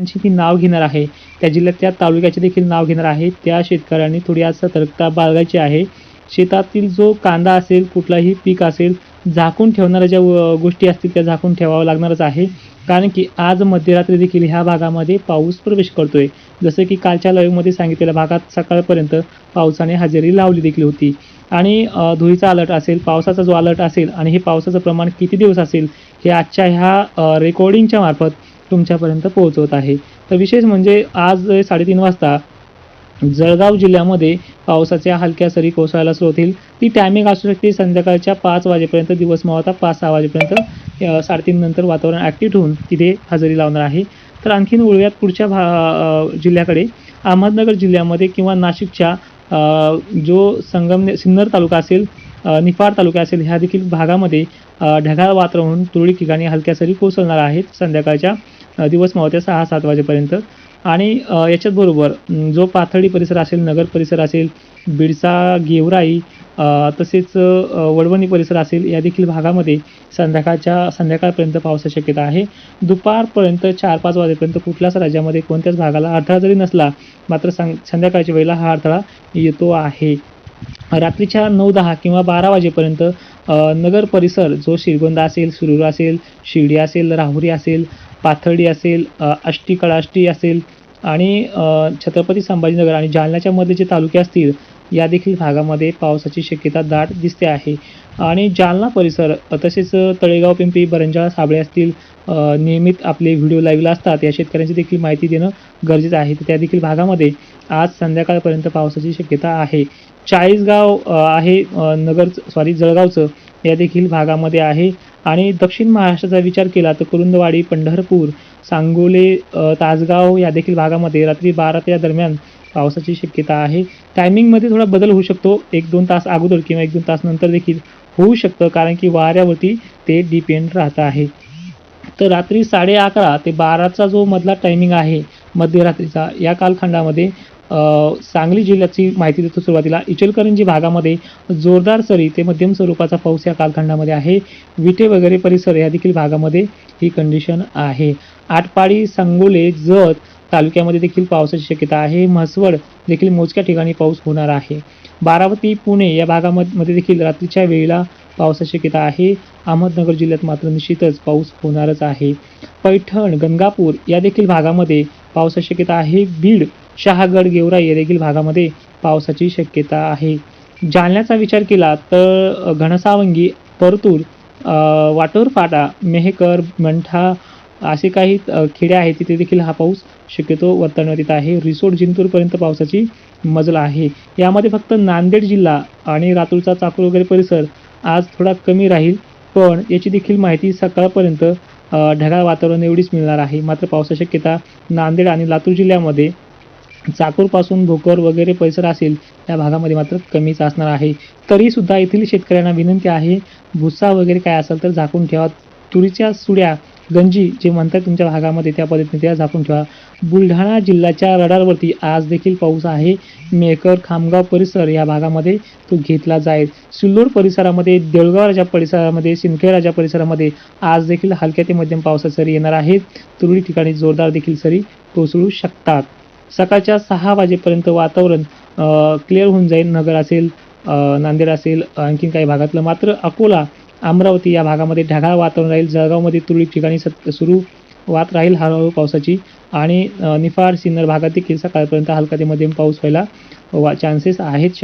त्यांची मी नाव घेणार आहे. त्या जिल्ह्यात त्या तालुक्याचे देखील नाव घेणार आहे. त्या शेतकऱ्यांनी थोडी आज सतर्कता बाळगायची आहे. शेतातील जो कांदा असेल कुठलाही पीक असेल झाकून ठेवणाऱ्या ज्या व- गोष्टी असतील त्या झाकून ठेवावं लागणारच आहे. कारण की आज मध्यरात्री देखील ह्या भागामध्ये पाऊस प्रवेश करतोय. जसं की कालच्या लाईव्हमध्ये सांगितलेल्या भागात सकाळपर्यंत पावसाने हजेरी लावली देखील होती. आणि धुळीचा अलर्ट असेल पावसाचा जो अलर्ट असेल आणि हे पावसाचं प्रमाण किती दिवस असेल हे आजच्या ह्या रेकॉर्डिंगच्या मार्फत तुमच्यापर्यंत पोहोचवत आहे. तर विशेष म्हणजे आज साडेतीन वाजता जळगाव जिल्ह्यामध्ये पावसाच्या हलक्या सरी कोसळायला सुरू होतील. ती टायमिंग असू शकते संध्याकाळच्या पाच वाजेपर्यंत दिवस मावता पाच सहा वाजेपर्यंत साडेतीन नंतर वातावरण ॲक्टिव्ह होऊन तिथे हजेरी लावणार आहे. तर आणखीन वळूयात पुढच्या भा जिल्ह्याकडे. अहमदनगर जिल्ह्यामध्ये किंवा नाशिकच्या जो संगमने सिन्नर तालुका असेल निफाड तालुका असेल ह्या देखील भागामध्ये ढगाळ वातावरण तुरळक ठिकाणी हलक्या सरी कोसळणार आहेत. संध्याकाळच्या दिवस मावते सहा सात वाजेपर्यंत. आणि याच्याचबरोबर जो पाथर्डी परिसर असेल नगर परिसर असेल बिडसा गेवराई तसेच वडवणी परिसर असेल या देखील भागामध्ये संध्याकाळच्या संध्याकाळपर्यंत पावसाची शक्यता आहे. दुपारपर्यंत चार पाच वाजेपर्यंत कुठल्याच राज्यामध्ये कोणत्याच भागाला अडथळा जरी नसला मात्र सं संध्याकाळच्या वेळेला हा अडथळा येतो आहे. रात्रीच्या नऊ दहा किंवा बारा वाजेपर्यंत नगर परिसर जो श्रीगोंदा असेल सुरूर असेल शिर्डी असेल राहुरी असेल पाथर्डी असेल आष्टी कळाष्टी असेल आणि छत्रपती संभाजीनगर आणि जालन्याच्या मध्ये जे तालुके असतील या देखील भागामध्ये पावसाची शक्यता दाट दिसते आहे. आणि जालना परिसर तसेच तळेगाव पिंपरी बरंजाळ साबळे असतील नियमित आपले व्हिडिओ लाईव्हला असतात. या शेतकऱ्यांची देखील माहिती देणं गरजेचं आहे. तर त्या देखील भागामध्ये आज संध्याकाळपर्यंत पावसाची शक्यता आहे. चाळीसगाव आहे नगर सॉरी जळगावचं. या देखील भागामध्ये आहे. आणि दक्षिण महाराष्ट्राचा विचार केला तर कुरुंदवाडी पंढरपूर सांगोले तासगाव या देखील भागामध्ये रात्री बारा त्या दरम्यान पावसाची शक्यता आहे. टायमिंगमध्ये थोडा बदल होऊ शकतो. एक दोन तास अगोदर किंवा एक दोन तास नंतर देखील होऊ शकतं कारण की वाऱ्यावरती ते डिपेंड राहत आहे. तर रात्री साडे अकरा ते बाराचा जो मधला टायमिंग आहे मध्यरात्रीचा या कालखंडामध्ये सांगली जिल्ह्याची माहिती देतो सुरुवातीला. इचलकरंजी भागामध्ये जोरदार सरी ते मध्यम स्वरूपाचा पाऊस या कालखंडामध्ये आहे. विटे वगैरे परिसर या देखील भागामध्ये ही कंडिशन आहे. आटपाडी सांगोले जत तालुक्यामध्ये देखील पावसाची शक्यता आहे. म्हसवड देखील मोजक्या ठिकाणी पाऊस होणार आहे. बारावती पुणे या भागामध्ये देखील रात्रीच्या वेळेला पावसाची शक्यता आहे. अहमदनगर जिल्ह्यात मात्र निश्चितच पाऊस होणारच आहे. पैठण गंगापूर या देखील भागामध्ये पावसाची शक्यता आहे. बीड शहागड गेवराई या देखील भागामध्ये पावसाची शक्यता आहे. जालन्याचा विचार केला तर घनसावंगी परतूर वाटोर फाटा मेहकर मंठा असे काही खेडे आहेत. तिथे देखील हा पाऊस शक्यतो वर्तवण्यात येत आहे. रिसोड जिंतूरपर्यंत पावसाची मजल आहे. यामध्ये फक्त नांदेड जिल्हा आणि लातूरचा चाकूर वगैरे परिसर आज थोडा कमी राहील. पण याची देखील माहिती सकाळपर्यंत ढगाळ वातावरण एवढीच मिळणार आहे. मात्र पावसाची शक्यता नांदेड आणि लातूर जिल्ह्यामध्ये चाकूरपासून भोकर वगैरे परिसर असेल त्या भागामध्ये मात्र कमीच असणार आहे. तरीसुद्धा येथील शेतकऱ्यांना विनंती आहे भुसा वगैरे काय असेल तर झाकून ठेवा. तुरीच्या सुड्या गंजी जे म्हणतात तुमच्या भागामध्ये त्या पद्धतीने त्या झाकून ठेवा. बुलढाणा जिल्ह्याच्या रडारवरती आज देखील पाऊस आहे. मेकर खामगाव परिसर या भागामध्ये तो घेतला जाईल. सिल्लोड परिसरामध्ये देळगाव राजा परिसरामध्ये सिंदखेड राजा परिसरामध्ये आज देखील हलक्या ते मध्यम पावसाच्या सरी येणार आहेत. तुरळी ठिकाणी जोरदार देखील सरी कोसळू शकतात. सकाळच्या सहा वाजेपर्यंत वातावरण क्लिअर होऊन जाईल. नगर असेल नांदेड असेल आणखीन काही भागातलं. मात्र अकोला अमरावती या भागामध्ये ढगाळ वातावरण राहील. जळगावमध्ये तुरळक ठिकाणी सत सुरू वात राहील हळूहळू पावसाची. आणि निफाड सिन्नर भागात देखील सकाळपर्यंत हलका ते मध्यम पाऊस व्हायला वा चान्सेस आहेत. शक्य